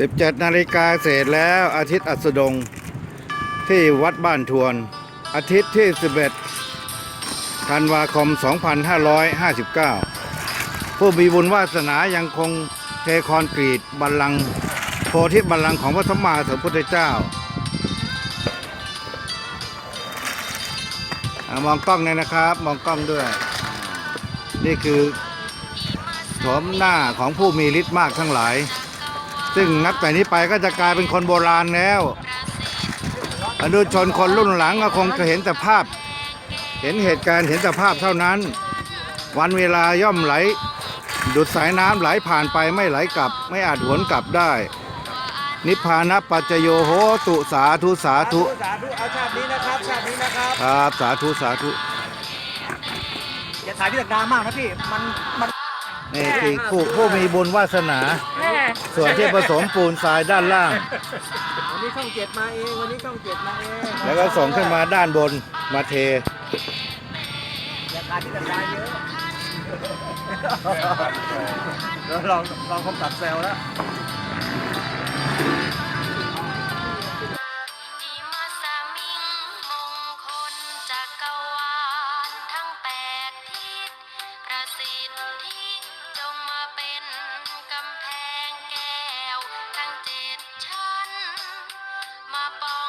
17นาฬิกาเศษแล้วอาทิตย์อัสดงที่วัดบ้านทวน อาทิตย์ที่ 11ธันวาคม 2559 ผู้มีบุญวาสนายังคงเทคอนกรีตบัลลังก์โพธิบัลลังก์ของพระสัมมาสัมพุทธเจ้าอะมองกล้องเลยนะครับ มองกล้องด้วย นี่คือโฉมหน้าของผู้มีฤทธิ์มากทั้งหลาย ซึ่งนับแต่นี้ไปก็จะกลายเป็นคนโบราณแล้วอนุชนคนรุ่นหลังก็คงจะเห็นแต่ภาพ เห็นเหตุการณ์เห็นแต่ภาพเท่านั้น วันเวลาย่อมไหล ดุดสายน้ำไหลผ่านไปไม่ไหลกลับ ไม่อาจหวนกลับได้ นิพพานะปัจจโยโหตุสาธุสาธุ สาธุเอาชาตินี้นะครับชาตินี้นะครับครับสาธุสาธุ อย่าถ่ายที่ตะกร้ามากนะพี่ มันมัน นี่คือผู้ผู้มีบุญวาสนา ส่วนที่ผสมปูนทรายด้านล่าง วันนี้ช่องเจ็ดมาเองวันนี้ช่องเจ็ดมาเองแล้วก็ส่งขึ้นมาด้านบนมาเทอย่าถ่ายที่ตะกร้าเยอะเราลองลองคำตัดแซวแล้ว up on